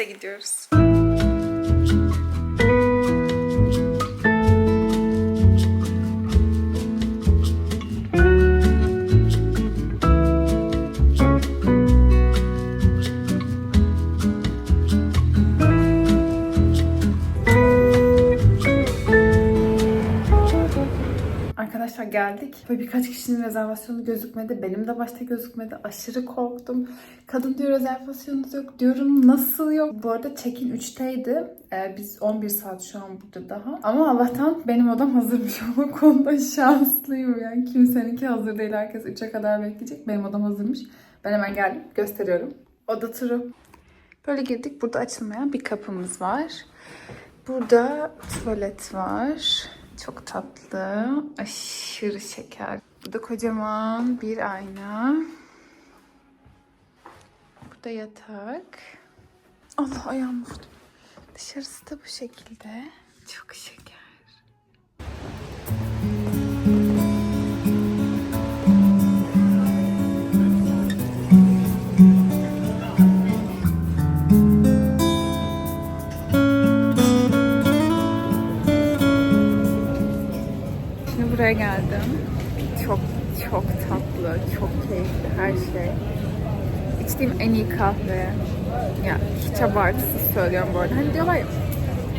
Paris'e gidiyoruz. Geldik. Böyle birkaç kişinin rezervasyonu gözükmedi. Benim de başta gözükmedi. Aşırı korktum. Kadın diyor rezervasyonunuz yok. Diyorum nasıl yok? Bu arada check-in 3'teydi. Ee, biz 11 saat şu an burada daha. Ama Allah'tan benim odam hazırmış. O konuda şanslıyım yani. Kimseninki hazır değil. Herkes 3'e kadar bekleyecek. Benim odam hazırmış. Ben hemen geldim. Gösteriyorum. Oda turu. Böyle girdik. Burada açılmayan bir kapımız var. Burada tuvalet var. Çok tatlı. Aşırı şeker. Burada kocaman bir ayna. Burada yatak. Allah ayağım vurdu. Dışarısı da bu şekilde. Çok şeker. Buraya geldim. Çok çok tatlı, çok keyifli her şey. İçtiğim en iyi kahve. Ya hiç abartısız söylüyorum bu arada. Hani diyorlar ya,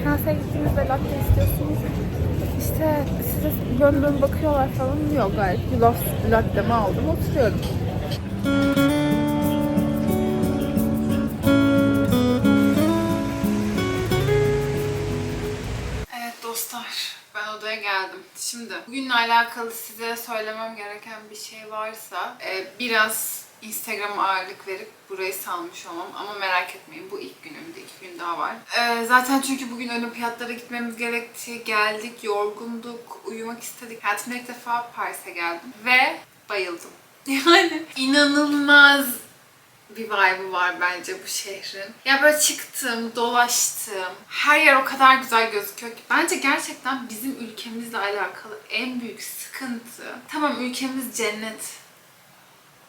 Fransa'ya gittiğinizde latte istiyorsunuz. İşte size dön bakıyorlar falan. Yok gayet yulaf lattemi aldım oturuyorum. Odaya geldim. Şimdi bugünle alakalı size söylemem gereken bir şey varsa e, biraz Instagram'a ağırlık verip burayı salmış olmam. Ama merak etmeyin bu ilk günümdü, iki gün daha var. E, zaten çünkü bugün olimpiyatlara gitmemiz gerekti. Geldik, yorgunduk, uyumak istedik. Hayatımda ilk defa Paris'e geldim ve bayıldım. Yani inanılmaz bir vibe'ı var bence bu şehrin. Ya böyle çıktım, dolaştım. Her yer o kadar güzel gözüküyor ki. Bence gerçekten bizim ülkemizle alakalı en büyük sıkıntı. Tamam ülkemiz cennet.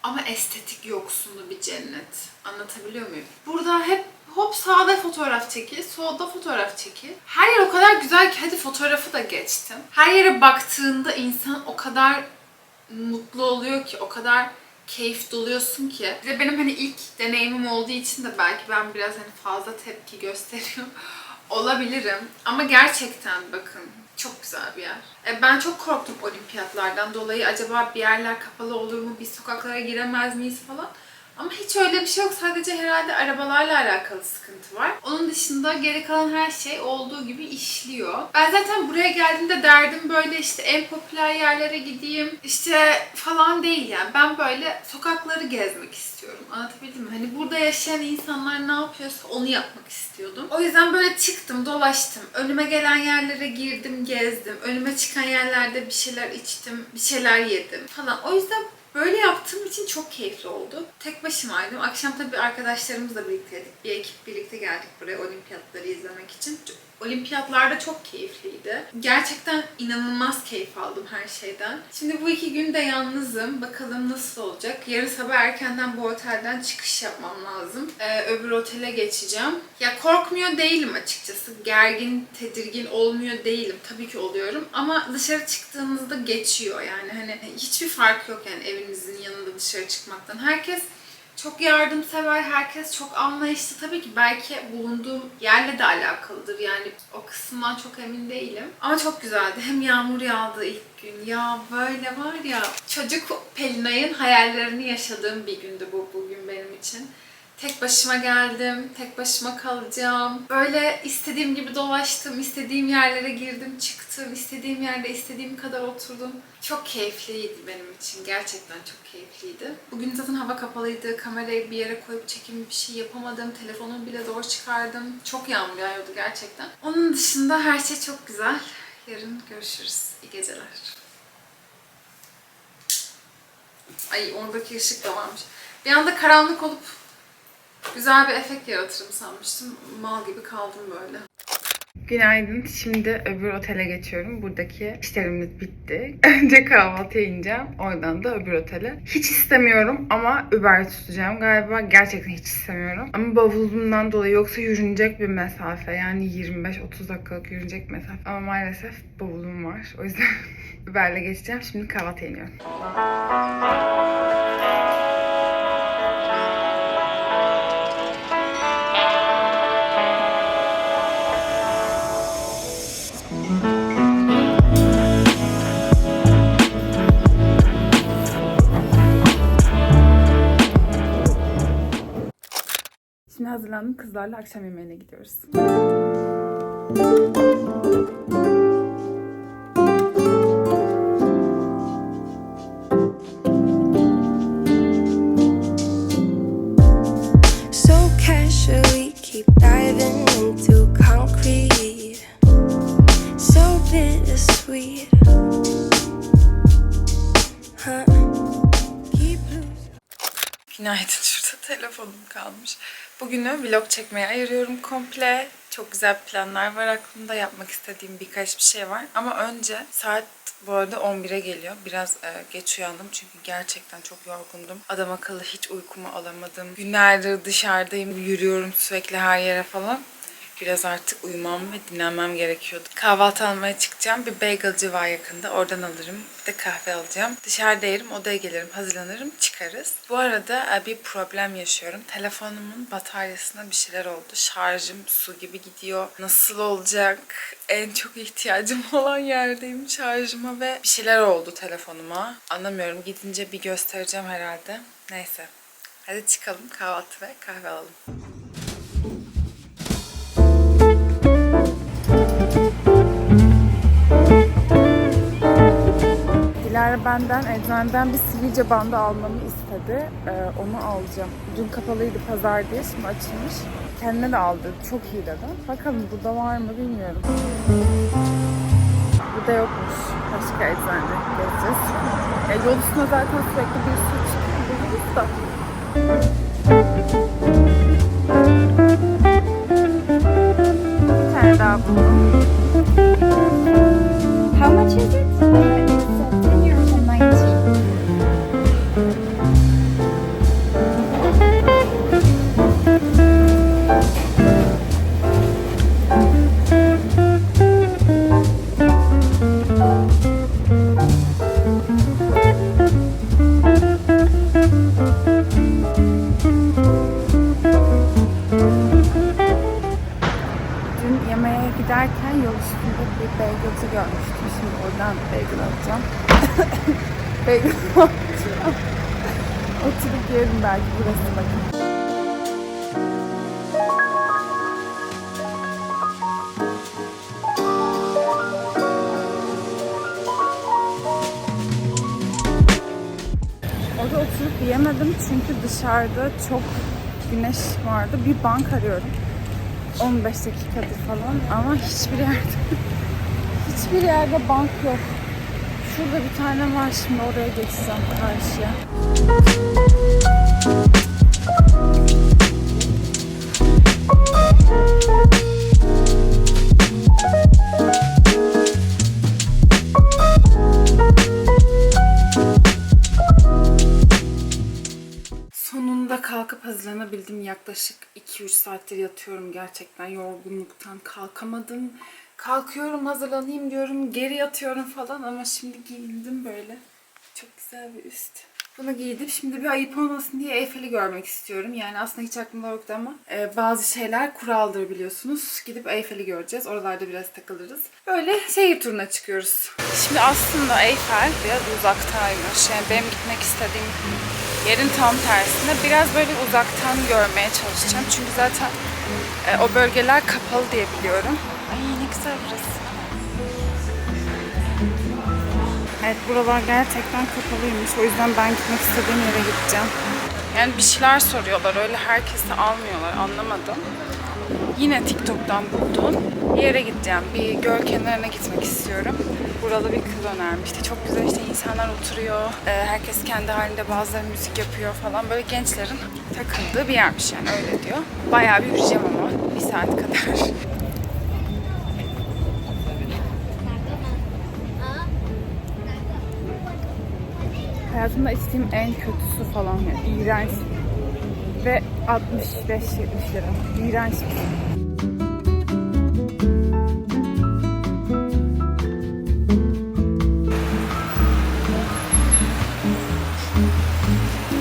Ama estetik yoksunlu bir cennet. Anlatabiliyor muyum? Burada hep hop sağda fotoğraf çekil, solda fotoğraf çekil. Her yer o kadar güzel ki hadi fotoğrafı da geçtim. Her yere baktığında insan o kadar mutlu oluyor ki, o kadar keyif doluyorsun ki. Bir de benim hani ilk deneyimim olduğu için de belki ben biraz hani fazla tepki gösteriyor olabilirim. Ama gerçekten bakın çok güzel bir yer. E, Ben çok korktum olimpiyatlardan dolayı. Acaba bir yerler kapalı olur mu? Bir sokaklara giremez miyiz falan. Ama hiç öyle bir şey yok. Sadece herhalde arabalarla alakalı sıkıntı var. Onun dışında geri kalan her şey olduğu gibi işliyor. Ben zaten buraya geldiğimde derdim böyle işte en popüler yerlere gideyim. işte falan değil yani. Ben böyle sokakları gezmek istiyorum. Anlatabildim mi? Hani burada yaşayan insanlar ne yapıyorsa onu yapmak istiyordum. O yüzden böyle çıktım, dolaştım. Önüme gelen yerlere girdim, gezdim. Önüme çıkan yerlerde bir şeyler içtim, bir şeyler yedim falan. O yüzden Böyle yaptığım için çok keyifli oldu. Tek başımaydım. Akşam tabii arkadaşlarımızla birlikteydik. Bir ekip birlikte geldik buraya olimpiyatları izlemek için. Olimpiyatlarda çok keyifliydi. Gerçekten inanılmaz keyif aldım her şeyden. Şimdi bu iki günde yalnızım. Bakalım nasıl olacak. Yarın sabah erkenden bu otelden çıkış yapmam lazım. Ee, öbür otele geçeceğim. Ya korkmuyor değilim açıkçası. Gergin, tedirgin olmuyor değilim. Tabii ki oluyorum. Ama dışarı çıktığınızda geçiyor yani. Hani hiçbir fark yok yani evinizin yanında dışarı çıkmaktan. Herkes çok yardımsever, herkes çok anlayışlı. Tabii ki belki bulunduğum yerle de alakalıdır. Yani o kısımdan çok emin değilim. Ama çok güzeldi. Hem yağmur yağdı ilk gün. Ya böyle var ya çocuk Pelinay'ın hayallerini yaşadığım bir gündü bu bugün benim için. Tek başıma geldim, tek başıma kalacağım. Böyle istediğim gibi dolaştım, istediğim yerlere girdim, çıktım, istediğim yerde istediğim kadar oturdum. Çok keyifliydi benim için, gerçekten çok keyifliydi. Bugün zaten hava kapalıydı, kamerayı bir yere koyup çekim bir şey yapamadım, telefonumu bile zor çıkardım. Çok yağmur yağıyordu gerçekten. Onun dışında her şey çok güzel. Yarın görüşürüz. İyi geceler. Ay oradaki ışık da varmış. Bir anda karanlık olup güzel bir efekt yaratırım sanmıştım. Mal gibi kaldım böyle. Günaydın. Şimdi öbür otele geçiyorum. Buradaki işlerimiz bitti. Önce kahvaltıya ineceğim. Oradan da öbür otele. Hiç istemiyorum ama Uber tutacağım. Galiba gerçekten hiç istemiyorum. Ama bavulumdan dolayı yoksa yürünecek bir mesafe. Yani 25-30 dakikalık yürünecek mesafe. Ama maalesef bavulum var. O yüzden Uber'le geçeceğim. Şimdi kahvaltıya iniyorum. Hazırlandım. Kızlarla akşam yemeğine gidiyoruz. So casually keep diving into concrete. So bittersweet. Huh? Keep losing. Günaydın. Şurada telefonum kalmış. Bugünü vlog çekmeye ayırıyorum komple. Çok güzel planlar var aklımda. Yapmak istediğim birkaç bir şey var. Ama önce saat bu arada 11'e geliyor. Biraz e, geç uyandım çünkü gerçekten çok yorgundum. Adam akıllı hiç uykumu alamadım. Günlerdir dışarıdayım. Yürüyorum sürekli her yere falan. Biraz artık uyumam ve dinlenmem gerekiyordu. Kahvaltı almaya çıkacağım. Bir bagelci var yakında. Oradan alırım. Bir de kahve alacağım. Dışarıda yerim, odaya gelirim, hazırlanırım, çıkarız. Bu arada e, bir problem yaşıyorum. Telefonumun bataryasına bir şeyler oldu. Şarjım su gibi gidiyor. Nasıl olacak? En çok ihtiyacım olan yerdeyim şarjıma ve bir şeyler oldu telefonuma. Anlamıyorum. Gidince bir göstereceğim herhalde. Neyse. Hadi çıkalım kahvaltı ve kahve alalım. Dilara benden eczaneden bir sivilce bandı almamı istedi. Ee, onu alacağım. Dün kapalıydı pazar diye şimdi açılmış. Kendine de aldı. Çok iyi dedi. Bakalım burada var mı bilmiyorum. Burada yokmuş. Başka eczanede gezeceğiz. E, yol üstüne zaten sürekli bir sürü çıkıyor. Da. How much is it? Giderken yol üstünde bir bagelci görmüştüm. Şimdi oradan bagel alacağım. bagel alacağım. Oturup yerim belki burası bakın. Orada oturup yiyemedim çünkü dışarıda çok güneş vardı. Bir bank arıyorum. 15 dakikadır falan ama hiçbir yerde hiçbir yerde bank yok. Şurada bir tane var şimdi oraya geçeceğim karşıya. Yaklaşık 2-3 saattir yatıyorum gerçekten yorgunluktan kalkamadım. Kalkıyorum hazırlanayım diyorum geri yatıyorum falan ama şimdi giyindim böyle. Çok güzel bir üst. Bunu giydim. Şimdi bir ayıp olmasın diye Eyfel'i görmek istiyorum. Yani aslında hiç aklımda yoktu ama e, bazı şeyler kuraldır biliyorsunuz. Gidip Eyfel'i göreceğiz. Oralarda biraz takılırız. Böyle şehir turuna çıkıyoruz. Şimdi aslında Eyfel biraz uzaktaymış. Yani benim gitmek istediğim yerin tam tersinde. Biraz böyle uzaktan görmeye çalışacağım. Çünkü zaten e, o bölgeler kapalı diye biliyorum. Ay ne güzel burası. Evet buralar gerçekten kapalıymış. O yüzden ben gitmek istediğim yere gideceğim. Yani bir şeyler soruyorlar. Öyle herkesi almıyorlar. Anlamadım yine TikTok'tan buldum. Bir yere gideceğim. Bir göl kenarına gitmek istiyorum. Buralı bir kız önermişti. Çok güzel işte insanlar oturuyor. Ee, herkes kendi halinde bazıları müzik yapıyor falan. Böyle gençlerin takıldığı bir yermiş yani öyle diyor. Bayağı bir yürüyeceğim ama. Bir saat kadar. Hayatımda içtiğim en kötüsü falan yani. İğrenç ve 65-70 lira. İğrenç.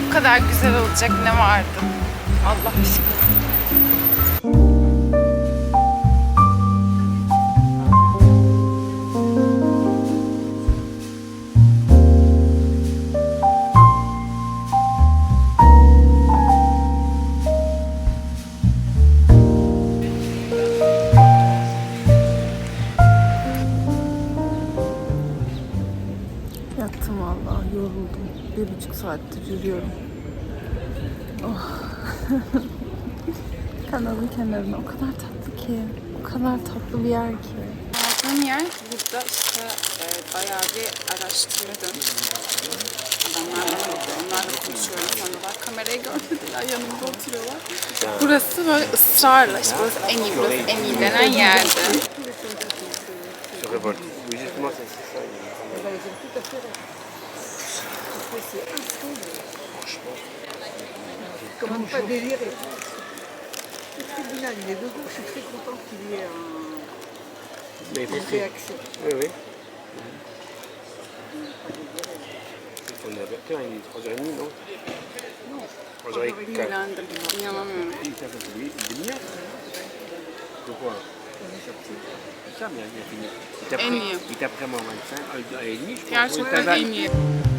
Bu kadar güzel olacak ne vardı? Allah aşkına. Bir buçuk saattir yürüyorum. Oh. Kanalın kenarına o kadar tatlı ki. O kadar tatlı bir yer ki. Aldığım yer burada işte e, bayağı bir araştırdım. Adamlar bana bakıyor. Onlarla konuşuyorum sonra kamerayı görmediler yanımda oturuyorlar. Burası böyle ısrarla işte burası en iyi burası en iyi denen yerdi. se Parce que c'est Franchement. Comment pas délirer Le tribunal, il est debout. Je suis très contente qu'il y ait un... une réaction. Oui, oui. On avait quand il est 3h30, non Non. 3h15. Non, non, non. Il t'a fait une demi-heure De quoi On est sorti. Ça, mais il a fini. Il t'a pris, il t'a pris à 25, à 1h30, je crois. Il t'a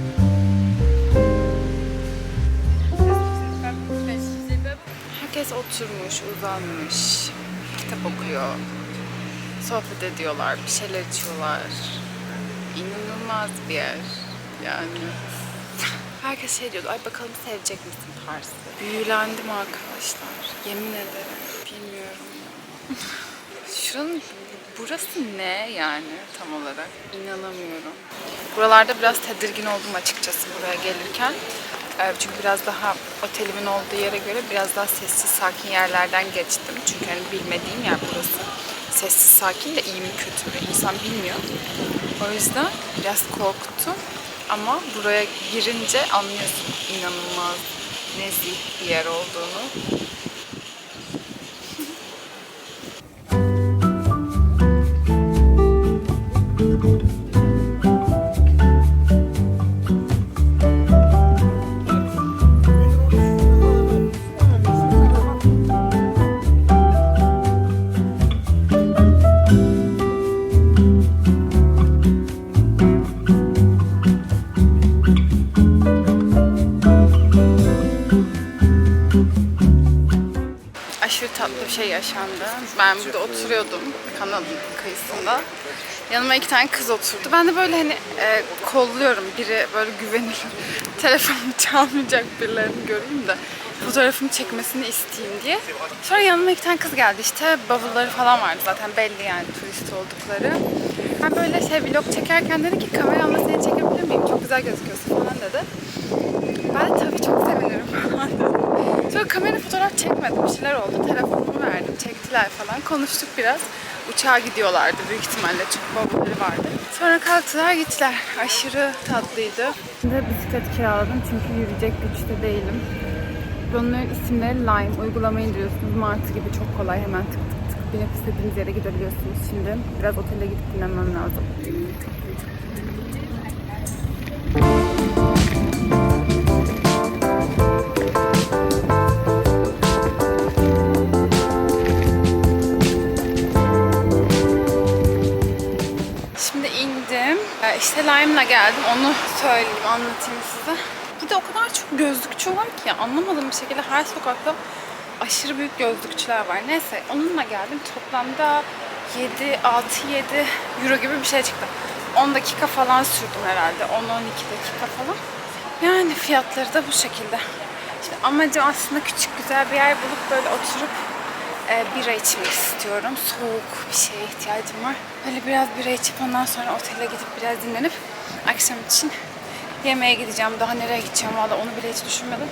Herkes oturmuş, uzanmış, kitap okuyor, sohbet ediyorlar, bir şeyler içiyorlar. İnanılmaz bir yer yani. Herkes şey diyordu, ay bakalım sevecek misin tarzı. Büyülendim arkadaşlar, yemin ederim. Bilmiyorum. Şuranın burası ne yani tam olarak? İnanamıyorum. Buralarda biraz tedirgin oldum açıkçası buraya gelirken. Ee, Çünkü biraz daha otelimin olduğu yere göre biraz daha sessiz sakin yerlerden geçtim. Çünkü hani bilmediğim yer burası. Sessiz sakin de iyi mi kötü mü insan bilmiyor. O yüzden biraz korktum. Ama buraya girince anlıyorsun inanılmaz nezih bir yer olduğunu. Şey yaşandı. Ben burada oturuyordum kanalın kıyısında. Yanıma iki tane kız oturdu. Ben de böyle hani e, kolluyorum biri böyle güvenilir. Telefonumu çalmayacak birilerini göreyim de fotoğrafımı çekmesini isteyeyim diye. Sonra yanıma iki tane kız geldi işte bavulları falan vardı zaten belli yani turist oldukları. Ben böyle şey vlog çekerken dedi ki kameramla seni çekebilir miyim? Çok güzel gözüküyorsun falan dedi. Ben de tabii çok sevinirim falan dedim. Sonra kamera fotoğraf çekmedim. Bir şeyler oldu. Telefonumu verdim. Çektiler falan. Konuştuk biraz. Uçağa gidiyorlardı büyük ihtimalle. Çünkü bavulları vardı. Sonra kalktılar gittiler. Aşırı tatlıydı. Şimdi bisiklet kiraladım çünkü yürüyecek güçte değilim. Bunların isimleri Lime. Uygulamayı indiriyorsunuz. Martı gibi çok kolay. Hemen tık tık tık binip istediğiniz yere gidebiliyorsunuz. Şimdi biraz otele gidip dinlenmem lazım. Lime'la geldim. Onu söyleyeyim, anlatayım size. Burada o kadar çok gözlükçü var ki anlamadığım bir şekilde her sokakta aşırı büyük gözlükçüler var. Neyse onunla geldim. Toplamda 7, 6, 7 euro gibi bir şey çıktı. 10 dakika falan sürdüm herhalde. 10-12 dakika falan. Yani fiyatları da bu şekilde. Şimdi amacım aslında küçük güzel bir yer bulup böyle oturup e, bira içmek istiyorum. Soğuk bir şeye ihtiyacım var. Böyle biraz bira içip ondan sonra otele gidip biraz dinlenip akşam için yemeğe gideceğim. Daha nereye gideceğim valla onu bile hiç düşünmedim.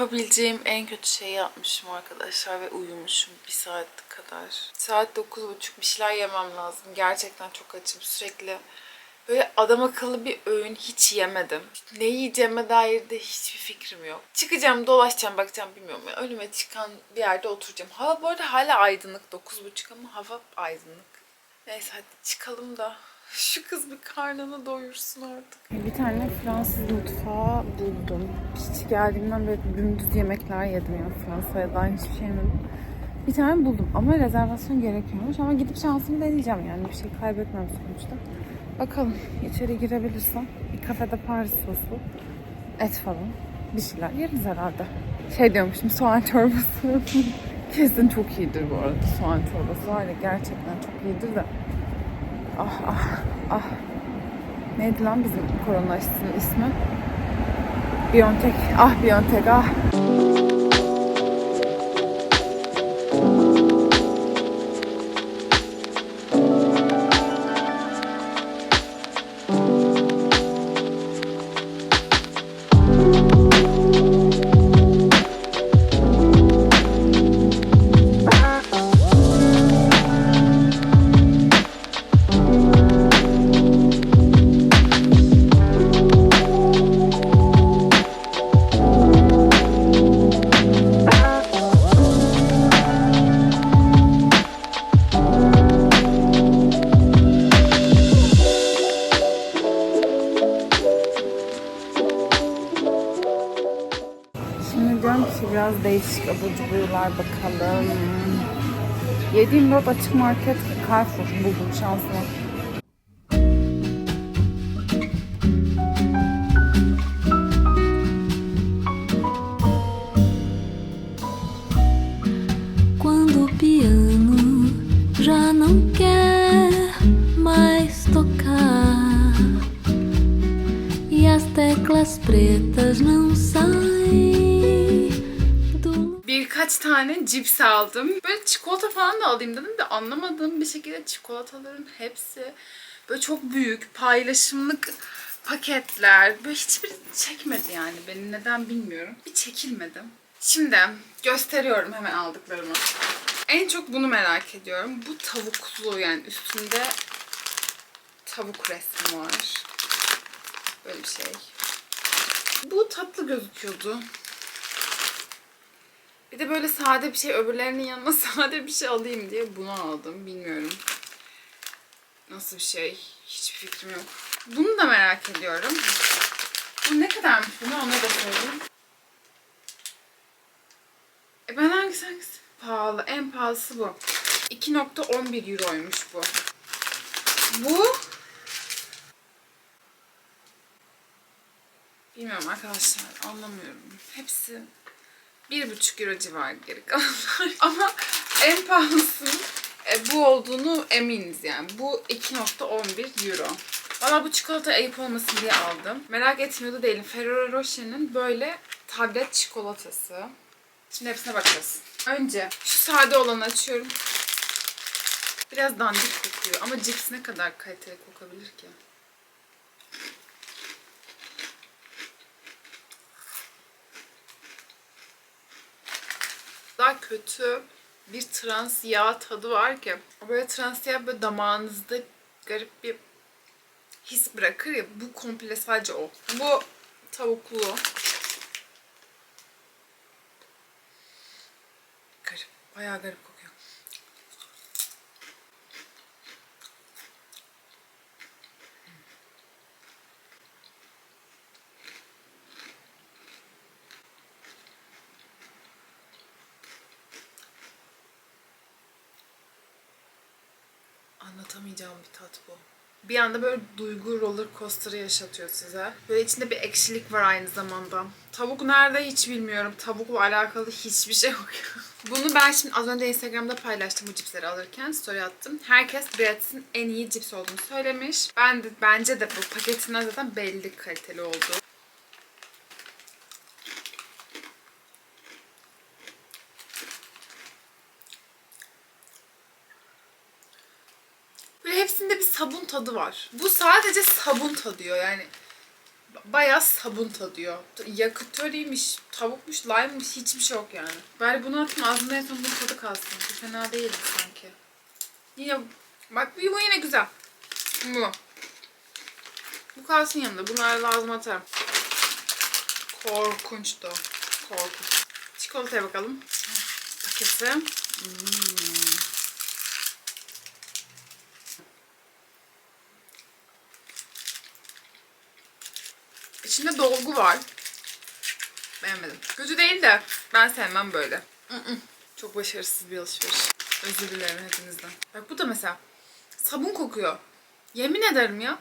Yapabileceğim en kötü şeyi yapmışım arkadaşlar ve uyumuşum bir saat kadar. Saat 9.30 bir şeyler yemem lazım. Gerçekten çok açım. Sürekli böyle adam akıllı bir öğün hiç yemedim. Ne yiyeceğime dair de hiçbir fikrim yok. Çıkacağım, dolaşacağım, bakacağım bilmiyorum. ya. Önüme çıkan bir yerde oturacağım. Hava bu arada hala aydınlık. 9.30 ama hava aydınlık. Neyse hadi çıkalım da şu kız bir karnını doyursun artık. Bir tane Fransız mutfağı buldum. Geldiğimden beri dümdüz yemekler yedim ya Fransa'ya dair hiçbir şey yemedim. Bir tane buldum ama rezervasyon gerekiyormuş ama gidip şansımı deneyeceğim yani bir şey kaybetmem sonuçta. Bakalım içeri girebilirsem bir kafede Paris sosu, et falan bir şeyler yeriz herhalde. Şey diyormuşum soğan çorbası. Kesin çok iyidir bu arada soğan çorbası var ya gerçekten çok iyidir de. Ah ah ah. Neydi lan bizim korona aşısının ismi? Biontech. Ah Biontech ah. Şimdi 724 açık market Carrefour buldum şansıma. Quando o piano já não quer mais tocar e as teclas pretas não saem Birkaç tane cips aldım. Böyle çikolata falan da alayım dedim de anlamadığım bir şekilde çikolataların hepsi böyle çok büyük paylaşımlık paketler. Böyle hiçbiri çekmedi yani beni neden bilmiyorum. Bir çekilmedim. Şimdi gösteriyorum hemen aldıklarımı. En çok bunu merak ediyorum. Bu tavuklu yani üstünde tavuk resmi var. Böyle bir şey. Bu tatlı gözüküyordu. Bir de böyle sade bir şey öbürlerinin yanına sade bir şey alayım diye bunu aldım. Bilmiyorum. Nasıl bir şey? Hiçbir fikrim yok. Bunu da merak ediyorum. Bu ne kadarmış bunu ona da söyleyeyim. E ben hangisi hangisi? Pahalı. En pahalısı bu. 2.11 euroymuş bu. Bu Bilmiyorum arkadaşlar anlamıyorum. Hepsi bir buçuk euro civarı geri kalanlar. Ama en pahalısının e, bu olduğunu eminiz yani. Bu 2.11 euro. Valla bu çikolata ayıp olmasın diye aldım. Merak etmiyordu değilim. Ferrero Rocher'in böyle tablet çikolatası. Şimdi hepsine bakacağız. Önce şu sade olanı açıyorum. Biraz dandik kokuyor ama cips ne kadar kaliteli kokabilir ki? Daha kötü bir trans yağ tadı var ki. Böyle trans yağ böyle damağınızda garip bir his bırakır ya. Bu komple sadece o. Bu tavuklu. Garip. Bayağı garip kokuyor. Tat bu. Bir anda böyle duygu roller coaster'ı yaşatıyor size. Böyle içinde bir ekşilik var aynı zamanda. Tavuk nerede hiç bilmiyorum. Tavukla alakalı hiçbir şey yok. Bunu ben şimdi az önce Instagram'da paylaştım bu cipsleri alırken. Story attım. Herkes Bretz'in en iyi cips olduğunu söylemiş. Ben de, bence de bu paketinden zaten belli kaliteli oldu. Böyle hepsinde bir sabun tadı var. Bu sadece sabun tadıyor yani. bayağı sabun tadıyor. Yakıtöriymiş, tavukmuş, lime'mış hiçbir şey yok yani. Bari bunu atayım ağzımda en son bunun tadı kalsın. Bu fena değildi sanki. Yine bak bu yine güzel. Bu. Bu kalsın yanında. Bunları lazım atarım. Korkunçtu. Korkunç. Çikolataya bakalım. Paketi. Hmm. İçinde dolgu var. Beğenmedim. Kötü değil de ben sevmem böyle. Çok başarısız bir alışveriş. Özür dilerim hepinizden. Bak bu da mesela sabun kokuyor. Yemin ederim ya.